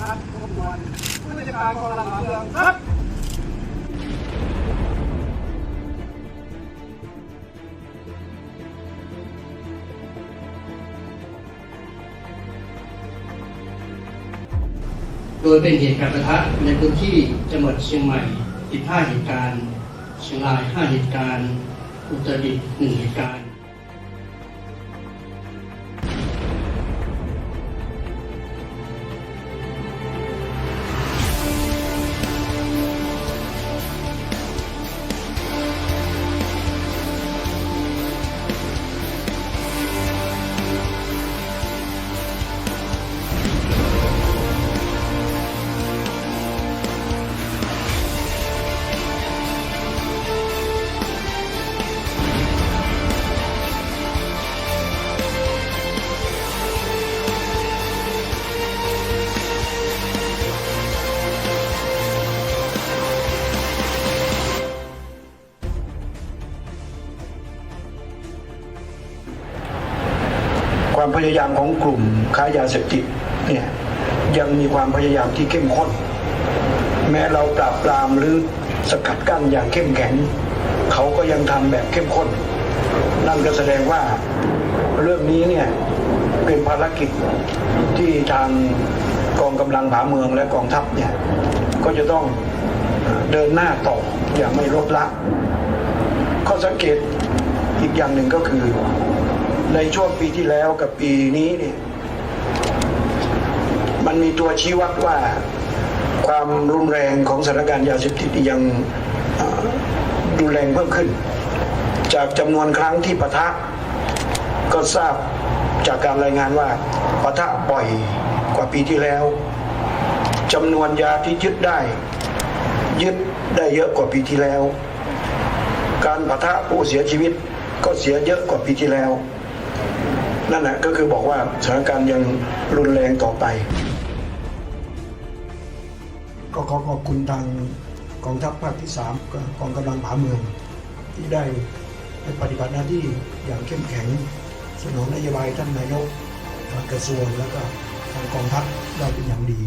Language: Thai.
พัฒน์พุ่มนวลผู้บัญชาการกองรังเมืองครับโดยเป็นเหตุการณ์ประทะในพื้นที่จังหวัดเชียงใหม่ 15 เหตุการณ์ เชียงราย 5 เหตุการณ์ อุตรดิตถ์ 1 เหตุการณ์ ความพยายามของกลุ่มค้ายาเสพติดเนี่ยยังมีความพยายามที่เข้มข้น แม้เราปราบปรามหรือสกัดกั้นอย่างเข้มแข็ง เขาก็ยังทำแบบเข้มข้น นั่นก็แสดงว่าเรื่องนี้เนี่ยเป็นภารกิจที่ทางกองกำลังผาเมืองและกองทัพเนี่ยก็จะต้องเดินหน้าต่ออย่างไม่ลดละข้อสังเกตอีกอย่างหนึ่งก็คือ ในช่วงปีที่แล้วกับปีนี้เนี่ยมันมีตัวชี้วัดว่าความรุนแรงของสถานการณ์ยาเสพติดยังเอ่อรุนแรงเพิ่มขึ้น จากจำนวนครั้งที่ปะทะ ก็ทราบจากการรายงานว่าปะทะบ่อยกว่าปีที่แล้วจำนวนยาที่ยึดได้ ยึดได้เยอะกว่าปีที่แล้ว การปะทะผู้เสียชีวิตก็เสียเยอะกว่าปีที่แล้ว นั่นแหละก็คือบอกว่าสถานการณ์ยังรุนแรงต่อไป ก็ขอขอบคุณทางกองทัพภาคที่สามกองกำลังผาเมือง ที่ได้ปฏิบัติหน้าที่อย่างเข้มแข็ง สนองนโยบายท่านนายกทางกระทรวงแล้วก็ทางกองทัพได้เป็นอย่างดี